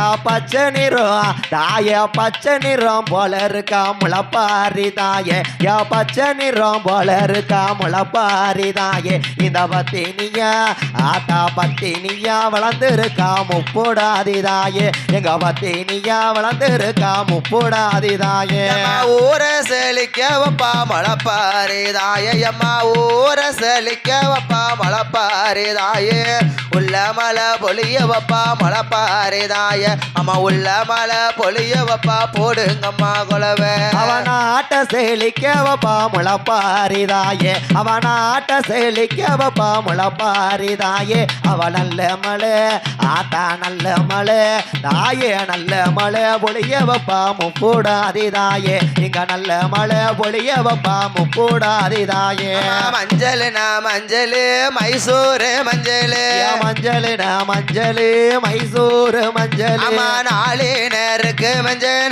தாயா பச்சை நிறம் தாய பச்சை நிறம் போல இருக்கா முளப்பாரி தாயே. யா பச்சை நிறம் போல இருக்கா முளப்பாரி தாயே. இந்த பத்தினியா ஆத்தா பத்தினியா வளர்ந்துருக்கா முப்போடாதி தாயே. எங்க பத்தினியா வளர்ந்துருக்கா முப்போடாதி தாயே. எம்மா ஊர செழிக்க வப்பா முளப்பாரி தாயே. அம்மா ஊர செழிக்க வப்பா முளப்பா தாயே உள்ள மலை பொழிய வப்பா மழப்பாரி தாயே அம்மா உள்ள மலை பொழிய வப்பா போடுங்கம்மா குலவே. அவனாட்ட செழிக்க வப்பா முளப்பாரி தாயே அவனாட்ட செழிக்க வப்பா முளப்பாரி தாயே அவ நல்ல மலை ஆத்தா நல்ல மலை தாயே நல்ல மலை பொழிய வப்பா முக்கூடாதி தாயே இங்க நல்ல மலை பொழிய வப்பா முக்கூடாதி தாயே மஞ்சள்னா மஞ்சள் மைசூர் மஞ்சள். மஞ்சள் மஞ்சள் மைசூர் மஞ்சள். நாளே நேருக்கு மஞ்சள்